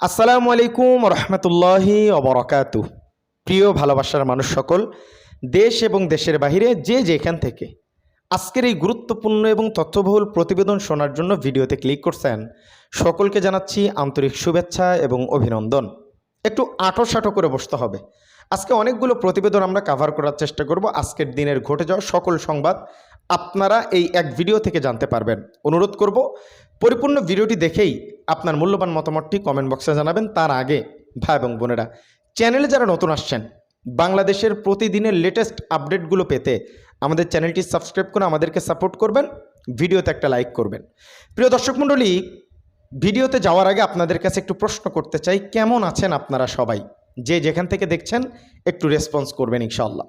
আসসালামু আলাইকুম রহমতুল্লাহি অবরকাত প্রিয় ভালোবাসার মানুষ সকল, দেশ এবং দেশের বাহিরে যে যেখান থেকে আজকের এই গুরুত্বপূর্ণ এবং তথ্যবহুল প্রতিবেদন শোনার জন্য ভিডিওতে ক্লিক করছেন, সকলকে জানাচ্ছি আন্তরিক শুভেচ্ছা এবং অভিনন্দন। একটু আঁটো সাঁটো করে বসতে হবে। আজকে অনেকগুলো প্রতিবেদন আমরা কাভার করার চেষ্টা করব। আজকের দিনের ঘটে যাওয়া সকল সংবাদ আপনারা এই এক ভিডিও থেকে জানতে পারবেন। অনুরোধ করব পরিপূর্ণ ভিডিওটি দেখেই আপনার মূল্যবান মতামতটি কমেন্ট বক্সে জানাবেন। তার আগে ভাই এবং বোনেরা, চ্যানেলে যারা নতুন আসছেন, বাংলাদেশের প্রতিদিনের লেটেস্ট আপডেটগুলো পেতে আমাদের চ্যানেলটি সাবস্ক্রাইব করে আমাদেরকে সাপোর্ট করবেন, ভিডিওতে একটা লাইক করবেন। প্রিয় দর্শক মণ্ডলী, ভিডিওতে যাওয়ার আগে আপনাদের কাছে একটু প্রশ্ন করতে চাই, কেমন আছেন আপনারা সবাই? যে যেখান থেকে দেখছেন, একটু রেসপন্স করবেন ইনশাল্লাহ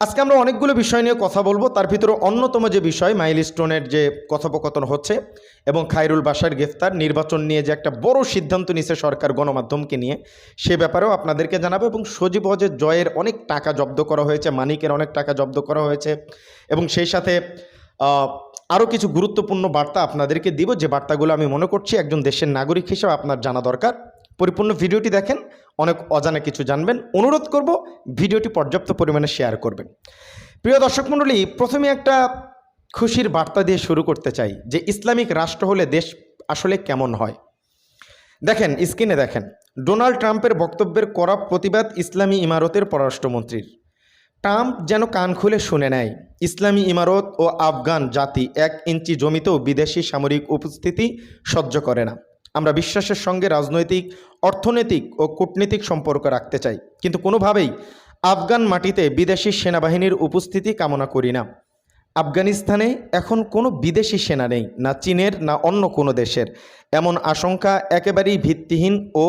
আজকে আমরা অনেকগুলো বিষয় নিয়ে কথা বলব। তার ভিতরে অন্যতম যে বিষয়, মাইলস্টোনের যে কথোপকথন হচ্ছে এবং খায়রুল বাসার গ্রেফতার, নির্বাচন নিয়ে যে একটা বড় সিদ্ধান্ত নিছে সরকার গণমাধ্যমকে নিয়ে, সে ব্যাপারেও আপনাদেরকে জানাব এবং সজীব হজের জয়ের অনেক টাকা জব্দ করা হয়েছে, মানিকের অনেক টাকা জব্দ করা হয়েছে এবং সেই সাথে আরও কিছু গুরুত্বপূর্ণ বার্তা আপনাদেরকে দিব। যে বার্তাগুলো আমি মনে করছি একজন দেশের নাগরিক হিসেবে আপনার জানা দরকার। পরিপূর্ণ ভিডিওটি দেখেন অনেক অজানা কিছু জানবেন। অনুরোধ করব ভিডিওটি পর্যাপ্ত পরিমাণে শেয়ার করবেন। প্রিয় দর্শক মণ্ডলী, প্রথমে একটা খুশির বার্তা দিয়ে শুরু করতে চাই যে ইসলামিক রাষ্ট্র হলে দেশ আসলে কেমন হয়। দেখেন, স্ক্রিনে দেখেন, ডোনাল্ড ট্রাম্পের বক্তব্যের করা প্রতিবাদ ইসলামী ইমারতের পররাষ্ট্রমন্ত্রীর। ট্রাম্প যেন কান খুলে শুনে নেয়, ইসলামী ইমারত ও আফগান জাতি এক ইঞ্চি জমিতেও বিদেশি সামরিক উপস্থিতি সহ্য করে না। আমরা বিশ্বাসের সঙ্গে রাজনৈতিক, অর্থনৈতিক ও কূটনীতিক সম্পর্ক রাখতে চাই। কিন্তু কোনোভাবেই আফগান মাটিতে বিদেশি সেনাবাহিনীর উপস্থিতি কামনা করি না। আফগানিস্তানে এখন কোনো বিদেশি সেনা নেই, না চীনের, না অন্য কোনো দেশের। এমন আশঙ্কা একেবারেই ভিত্তিহীন ও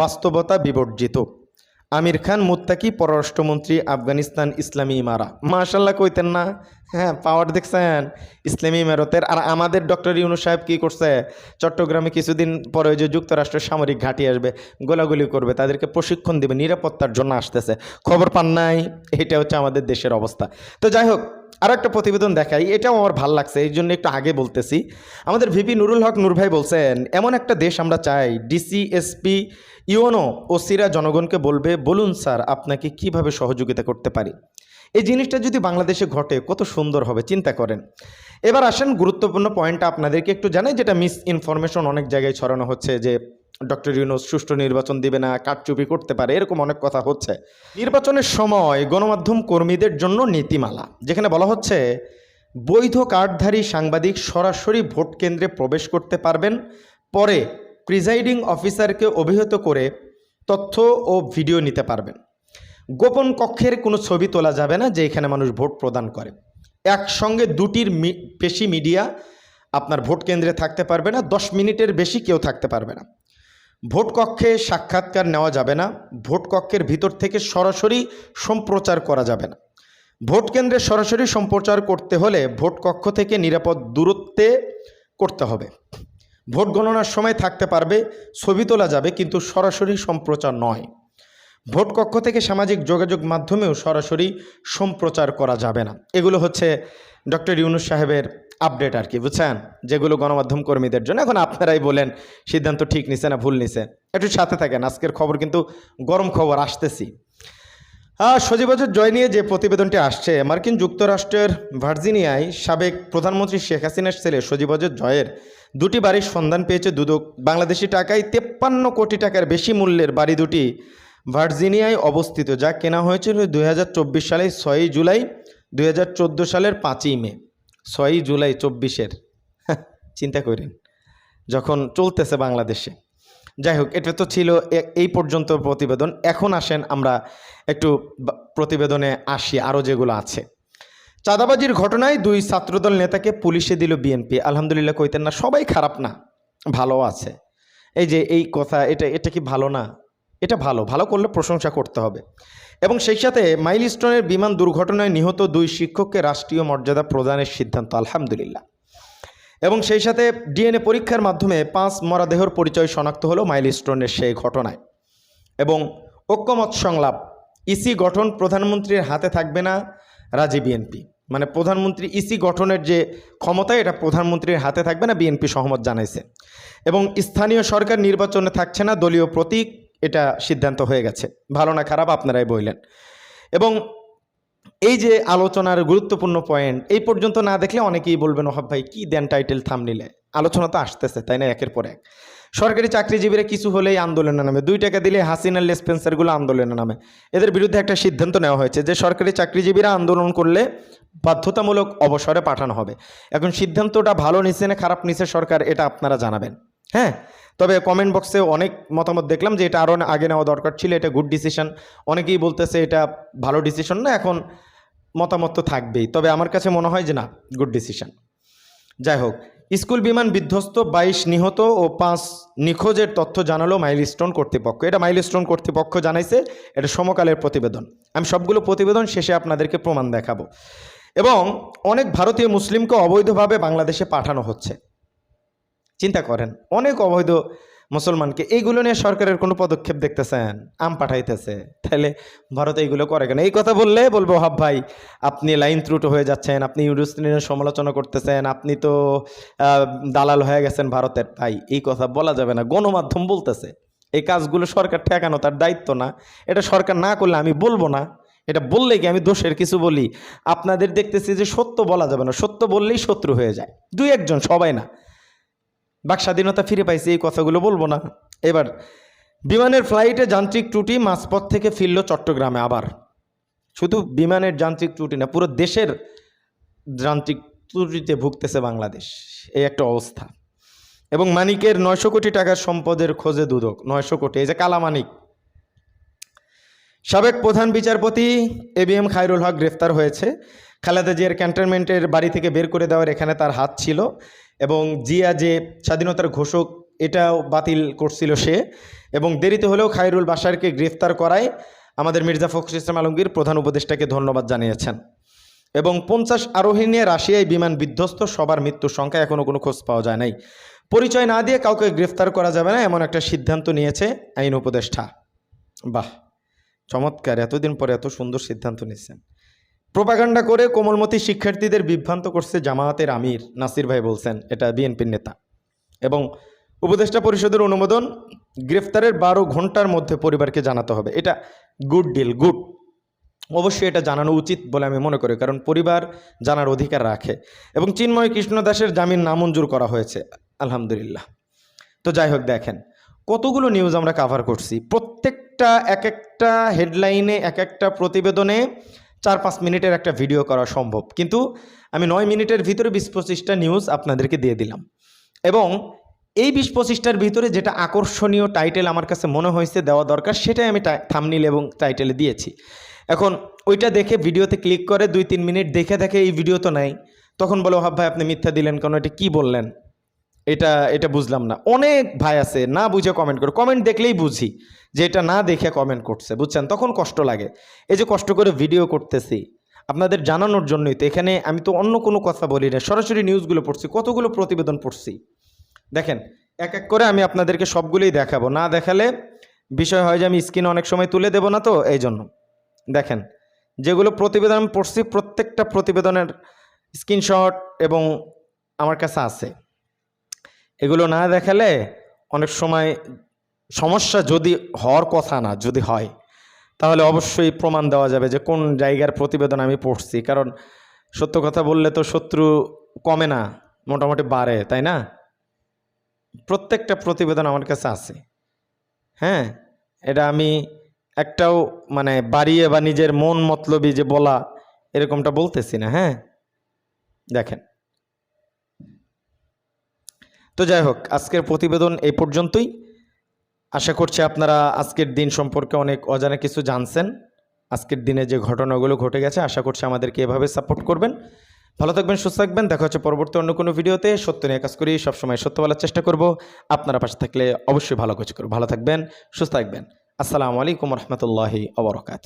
বাস্তবতা বিবর্জিত। আমির খান মুত্তাকি পররাষ্ট্রমন্ত্রী আফগানিস্তান ইসলামী ইমারা। মাশাল্লাহ কইতেন না। হ্যাঁ পাওয়ার দেখছেন। ইসলামী ইমারতের আর আমাদের ডক্টর ইউনু সাহেব কী করছে? চট্টগ্রামে কিছুদিন পরে যে যুক্তরাষ্ট্রের সামরিক ঘাঁটি আসবে, গোলাগুলি করবে, তাদেরকে প্রশিক্ষণ দেবে, নিরাপত্তার জন্য আসতেছে। খবর পান নাই, এটা হচ্ছে আমাদের দেশের অবস্থা। তো যাই হোক আর একটা প্রতিবেদন দেখাই, এটাও আমার ভালো লাগছে, এই জন্য একটু আগে বলতেছি। আমাদের ভিপি নুরুল হক নূর ভাই বলছেন, এমন একটা দেশ আমরা চাই ডিসি এসপি ইউনো ও সিরা জনগণকে বলবে, বলুন স্যার, আপনাকে কীভাবে সহযোগিতা করতে পারি এই জিনিসটা যদি বাংলাদেশে ঘটে, কত সুন্দর হবে, চিন্তা করেন। এবার আসেন গুরুত্বপূর্ণ পয়েন্টটা আপনাদেরকে একটু জানাই, যেটা মিস ইনফরমেশন অনেক জায়গায় ছড়ানো হচ্ছে যে ডক্টর ইউনুস সুষ্ঠু নির্বাচন দিবে না, কারচুপি করতে পারে, এরকম অনেক কথা হচ্ছে। নির্বাচনের সময় গণমাধ্যম কর্মীদের জন্য নীতিমালা, যেখানে বলা হচ্ছে, বৈধ কার্ডধারী সাংবাদিক সরাসরি ভোট কেন্দ্রে প্রবেশ করতে পারবেন, পরে প্রিজাইডিং অফিসারকে অভিহিত করে তথ্য ও ভিডিও নিতে পারবেন। গোপন কক্ষের কোনো ছবি তোলা যাবে না, যে এখানে মানুষ ভোট প্রদান করে। একসঙ্গে দুটির বেশি মিডিয়া আপনার ভোট কেন্দ্রে থাকতে পারবে না, দশ মিনিটের বেশি কেউ থাকতে পারবে না। ভোট কক্ষে সাক্ষাৎকার নেওয়া যাবে না ভোট কক্ষের ভিতর থেকে সরাসরি সম্প্রচার করা যাবে না। ভোট কেন্দ্রে সরাসরি সম্প্রচার করতে হলে ভোট কক্ষ থেকে নিরাপদ দূরত্বে করতে হবে। ভোট গণনার সময় থাকতে পারবে, ছবি তোলা যাবে, কিন্তু সরাসরি সম্প্রচার নয়। ভোট কক্ষ থেকে সামাজিক যোগাযোগ মাধ্যমেও সরাসরি সম্প্রচার করা যাবে না। এগুলো হচ্ছে ডক্টর ইউনুস সাহেবের আপডেট আর কি, বুঝছেন? যেগুলো গণমাধ্যম কর্মীদের জন্য। এখন আপনারাই বলেন, সিদ্ধান্ত ঠিক নিছে না ভুল নিছে একটু সাথে থাকেন, আজকের খবর কিন্তু গরম খবর, আসতেছি। সজীবজের জয় নিয়ে যে প্রতিবেদনটি আসছে, মার্কিন যুক্তরাষ্ট্রের ভার্জিনিয়ায় সাবেক প্রধানমন্ত্রী শেখ হাসিনার ছেলে সজীবজের জয়ের দুটি বাড়ির সন্ধান পেয়েছে দুদক বাংলাদেশি টাকায় তেপ্পান্ন কোটি টাকার বেশি মূল্যের বাড়ি দুটি ভার্জিনিয়ায় অবস্থিত, যা কেনা হয়েছিল দুই হাজার চব্বিশ সালে ছয়ই জুলাই, দুই হাজার চোদ্দ সালের পাঁচই মে। ছয়ই জুলাই চব্বিশের চিন্তা করেন, যখন চলতেছে বাংলাদেশে। যাই হোক, এটা তো ছিল এই পর্যন্ত প্রতিবেদন। এখন আসেন আমরা একটু প্রতিবেদনে আসি আরও যেগুলো আছে। চাঁদাবাজির ঘটনায় দুই ছাত্রদল নেতাকে পুলিশে দিল বিএনপি। আলহামদুলিল্লাহ কইতেন না, সবাই খারাপ না, ভালো আছে। এই যে এই কথা, এটা এটা কি ভালো না? এটা ভালো ভালো করলে প্রশংসা করতে হবে। এবং সেই সাথে মাইলস্টোনের বিমান দুর্ঘটনায় নিহত দুই শিক্ষককে রাষ্ট্রীয় মর্যাদা প্রদানের সিদ্ধান্ত, আলহামদুলিল্লাহ। এবং সেই সাথে ডিএনএ পরীক্ষার মাধ্যমে পাঁচ মরাদেহর পরিচয় শনাক্ত হলো মাইলস্টোনের সেই ঘটনায়। এবং ঐক্যমত সংলাপ, ইসি গঠন প্রধানমন্ত্রীর হাতে থাকবে না রাজি বিএনপি। মানে প্রধানমন্ত্রী ইসি গঠনের যে ক্ষমতা, এটা প্রধানমন্ত্রীর হাতে থাকবে না, বিএনপি সহমত জানাইছে। এবং স্থানীয় সরকার নির্বাচনে থাকছে না, দলীয় প্রতীক এটা সিদ্ধান্ত হয়ে গেছে। ভালো না খারাপ আপনারাই বললেন। এবং এই যে আলোচনার গুরুত্বপূর্ণ পয়েন্ট এই পর্যন্ত না দেখলে অনেকেই বলবেন, ওহাব ভাই, কি দেন টাইটেল থাম নিলে আলোচনা তো আসতেছে, তাই না, একের পর এক। সরকারি চাকরিজীবীরা কিছু হলেই আন্দোলনে নামে। দুই টাকা দিলে হাসিনার লেসপেন্সারগুলো আন্দোলনে নামে। এদের বিরুদ্ধে একটা সিদ্ধান্ত নেওয়া হয়েছে যে, সরকারি চাকরিজীবীরা আন্দোলন করলে বাধ্যতামূলক অবসরে পাঠানো হবে। এখন সিদ্ধান্তটা ভালো নিচ্ছে না খারাপ নিচ্ছে সরকার, এটা আপনারা জানাবেন। হ্যাঁ? তবে কমেন্ট বক্সে অনেক মতামত দেখলাম যে এটা আরও আগে নেওয়া দরকার ছিল, এটা গুড ডিসিশন অনেকেই বলতেছে এটা ভালো ডিসিশন না, এখন মতামত তো থাকবেই। তবে আমার কাছে মনে হয় যে না গুড ডিসিশন যাই হোক, স্কুল বিমান বিধ্বস্ত বাইশ নিহত ও পাঁচ নিখোঁজের তথ্য জানালো মাইলস্টোন কর্তৃপক্ষ। এটা মাইলস্টোন কর্তৃপক্ষ জানাইছে, এটা সমকালের প্রতিবেদন। আমি সবগুলো প্রতিবেদন শেষে আপনাদেরকে প্রমাণ দেখাবো। এবং অনেক ভারতীয় মুসলিমকে অবৈধভাবে বাংলাদেশে পাঠানো হচ্ছে। চিন্তা করেন। অনেক অবৈধ মুসলমানকে এইগুলো নিয়ে সরকারের কোনো পদক্ষেপ দেখতেছেন? আম পাঠাইতেছে। তাহলে ভারত এইগুলো করে কেন? এই কথা বললে বলব, হাব ভাই, আপনি লাইন ত্রুট হয়ে যাচ্ছেন, আপনি ইউরোস্টিনের সমালোচনা করতেছেন, আপনি তো দালাল হয়ে গেছেন ভারতের। ভাই, এই কথা বলা যাবে না, গণমাধ্যম বলতেছে। এই কাজগুলো সরকার ঠেকানো তার দায়িত্ব না। এটা সরকার না করলে আমি বলব না। এটা বললে কি আমি দোষের কিছু বলি? আপনাদের দেখতেছি যে সত্য বলা যাবে না। সত্য বললেই শত্রু হয়ে যায়। দুই একজন, সবাই না। বাক স্বাধীনতা ফিরে পাইছি, এই কথাগুলো বলব না। এবার, বিমানের ফ্লাইটে যান্ত্রিক ত্রুটি মাঝপথ থেকে ফিরল চট্টগ্রামে আবার। শুধু বিমানের যান্ত্রিক ত্রুটি না, পুরো দেশের যান্ত্রিক ত্রুটিতে ভুগতেছে বাংলাদেশ। এই একটা অবস্থা। এবং মানিকের নয়শো কোটি টাকার সম্পদের খোঁজে দুদক, নয়শো কোটি, এই যে কালা মানিক। সাবেক প্রধান বিচারপতি A B M Khairul Haque গ্রেফতার হয়েছে। খালেদা জিয়ার ক্যান্টনমেন্টের বাড়ি থেকে বের করে দেওয়ার এখানে তার হাত ছিল এবং জিয়া যে স্বাধীনতার ঘোষক, এটাও বাতিল করছিল সে এবং দেরিতে হলেও খায়রুল বাসারকে গ্রেফতার করায় আমাদের মির্জা ফখরুল ইসলাম আলমগীর প্রধান উপদেষ্টাকে ধন্যবাদ জানিয়েছেন। এবং পঞ্চাশ আরোহী নিয়ে রাশিয়ায় বিমান বিধ্বস্ত, সবার মৃত্যুর সংখ্যা এখনও কোনো খোঁজ পাওয়া যায় নাই। পরিচয় না দিয়ে কাউকে গ্রেফতার করা যাবে না এমন একটা সিদ্ধান্ত নিয়েছে আইন উপদেষ্টা। বাহ, চমৎকার, এতদিন পরে এত সুন্দর সিদ্ধান্ত নিচ্ছেন প্রোপাগান্ডা করে কোমলমতি শিক্ষার্থীদের বিভ্রান্ত করছে জামায়াতের আমির, নাসির ভাই বলছেন, এটা বিএনপির নেতা। এবং উপদেষ্টা পরিষদের অনুমোদন, গ্রেফতারের বারো ঘণ্টার মধ্যে পরিবারকে জানাতে হবে। এটা গুড ডিল গুড অবশ্যই এটা জানানো উচিত বলে আমি মনে করি, কারণ পরিবার জানার অধিকার রাখে। এবং চিন্ময় কৃষ্ণ দাসের জামিন নামঞ্জুর করা হয়েছে, আলহামদুলিল্লাহ। তো যাই হোক, দেখেন, কতগুলো নিউজ আমরা কাভার করছি। প্রত্যেকটা এক একটা হেডলাইনে এক একটা প্রতিবেদনে চার পাঁচ মিনিটের একটা ভিডিও করা সম্ভব। কিন্তু আমি নয় মিনিটের ভিতরে বিশ পঁচিশটা নিউজ আপনাদেরকে দিয়ে দিলাম। এবং এই বিশ পঁচিশটার ভিতরে যেটা আকর্ষণীয় টাইটেল আমার কাছে মনে হয়েছে দেওয়া দরকার, সেটাই আমি থামনিল এবং টাইটেলে দিয়েছি। এখন ওইটা দেখে ভিডিওতে ক্লিক করে দুই তিন মিনিট দেখে দেখে এই ভিডিও তো নাই। তখন বলো হাব ভাই, আপনি মিথ্যা দিলেন কেন? এটা কী বললেন? এটা এটা বুঝলাম না। অনেক ভাই আছে, না বুঝে কমেন্ট করে কমেন্ট দেখলেই বুঝি যে এটা না দেখে কমেন্ট করছে, বুঝছেন? তখন কষ্ট লাগে। এই যে কষ্ট করে ভিডিও করতেছি, আপনাদের জানানোর জন্যই তো এখানে আমি তো অন্য কোনো কথা বলি না, সরাসরি নিউজগুলো পড়ছি, কতগুলো প্রতিবেদন পড়ছি। দেখেন, এক এক করে আমি আপনাদেরকে সবগুলোই দেখাবো। না দেখালে বিষয় হয় যে আমি স্ক্রিনে অনেক সময় তুলে দেবো না তো, এই জন্য। দেখেন, যেগুলো প্রতিবেদন পড়ছি, প্রত্যেকটা প্রতিবেদনের স্ক্রিনশট এবং আমার কাছে আছে। এগুলো না দেখালে অনেক সময় সমস্যা যদি হওয়ার কথা না, যদি হয়, তাহলে অবশ্যই প্রমাণ দেওয়া যাবে যে কোন জায়গার প্রতিবেদন আমি পড়ছি। কারণ সত্য কথা বললে তো শত্রু কমে না, মোটামুটি বাড়ে, তাই না? প্রত্যেকটা প্রতিবেদন আমার কাছে আছে। হ্যাঁ এটা আমি একটাও মানে বাড়িয়ে বা নিজের মন মতলবি যে বলা এরকমটা বলতেছি না হ্যাঁ? দেখেন। তো যাই হোক, আজকের প্রতিবেদন এই পর্যন্তই। আশা করছি আপনারা আজকের দিন সম্পর্কে অনেক অজানা কিছু জানছেন। আজকের দিনে যে ঘটনাগুলো ঘটে গেছে, আশা করছি আমাদেরকে এভাবে সাপোর্ট করবেন। ভালো থাকবেন, সুস্থ থাকবেন। দেখা হচ্ছে পরবর্তী অন্য কোনো ভিডিওতে। সত্য নিয়ে কাজ করি, সবসময় সত্য বলার চেষ্টা করব। আপনারা পাশে থাকলে অবশ্যই ভালো কিছু করব। ভালো থাকবেন, সুস্থ থাকবেন। আসসালামু আলাইকুম রহমতুল্লাহি অবরকাত